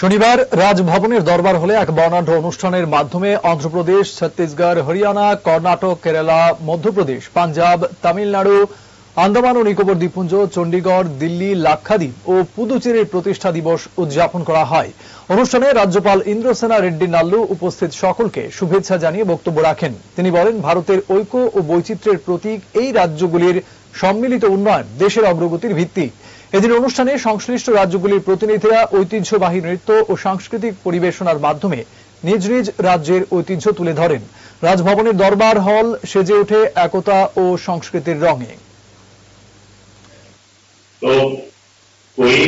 শনিবার রাজভবনের দরবার হলে এক বর্ণাঢ্য অনুষ্ঠানের মাধ্যমে অন্ধ্রপ্রদেশ, ছত্তিশগড়, হরিয়ানা, কর্ণাটক, কেরালা, মধ্যপ্রদেশ, পাঞ্জাব, তামিলনাড়ু, আন্দামান ও নিকোবর দ্বীপপুঞ্জ, চণ্ডীগড়, দিল্লি, লাক্ষাদ্বীপ ও পুদুচেরির প্রতিষ্ঠা দিবস উদযাপন করা হয়। অনুষ্ঠানে রাজ্যপাল ইন্দ্রসেনা রেড্ডি নাল্লু উপস্থিত সকলকে শুভেচ্ছা জানিয়ে বক্তব্য রাখেন। তিনি বলেন, ভারতের ঐক্য ও বৈচিত্র্যের প্রতীক এই রাজ্যগুলির সম্মিলিত উন্নয়ন দেশের অগ্রগতির ভিত্তি। এদিন অনুষ্ঠানে সংশ্লিষ্ট রাজ্যগুলির প্রতিনিধিরা ঐতিহ্যবাহী নৃত্য ও সাংস্কৃতিক পরিবেশনার মাধ্যমে নিজ নিজ রাজ্যের ঐতিহ্য তুলে ধরেন রাজভবনের দরবার হল সেজে ওঠে একতা ও সংস্কৃতির রঙে तो कोई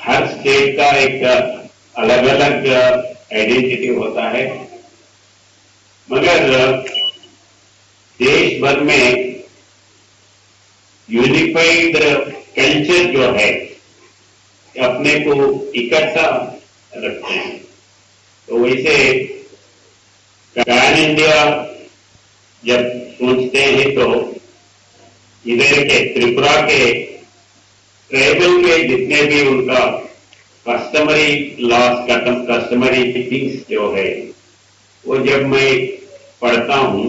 हर स्टेट का एक अलग अलग आइडेंटिटी होता है मगर देश भर में यूनिफाइड कल्चर जो है, अपने को इकट्ठा रखते हैं। तो वैसे इंडिया जब सोचते हैं तो इधर के त्रिपुरा के ट्राइबल के जितने भी उनका कस्टमरी लॉस का कस्टमरी थिंग्स जो है, वो जब मैं पढ़ता हूँ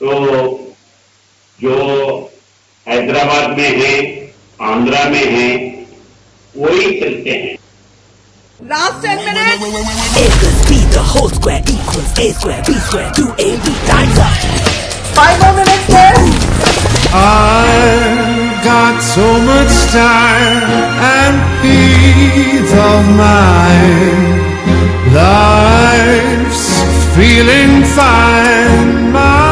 तो जो हैदराबाद में है आंध्रा में है वही चलते हैं Last 10 minutes. A plus B, the whole square equals A square, B square, 2AB times up. Five more minutes left. I've got so much time and peace of mind. Life's feeling fine. My.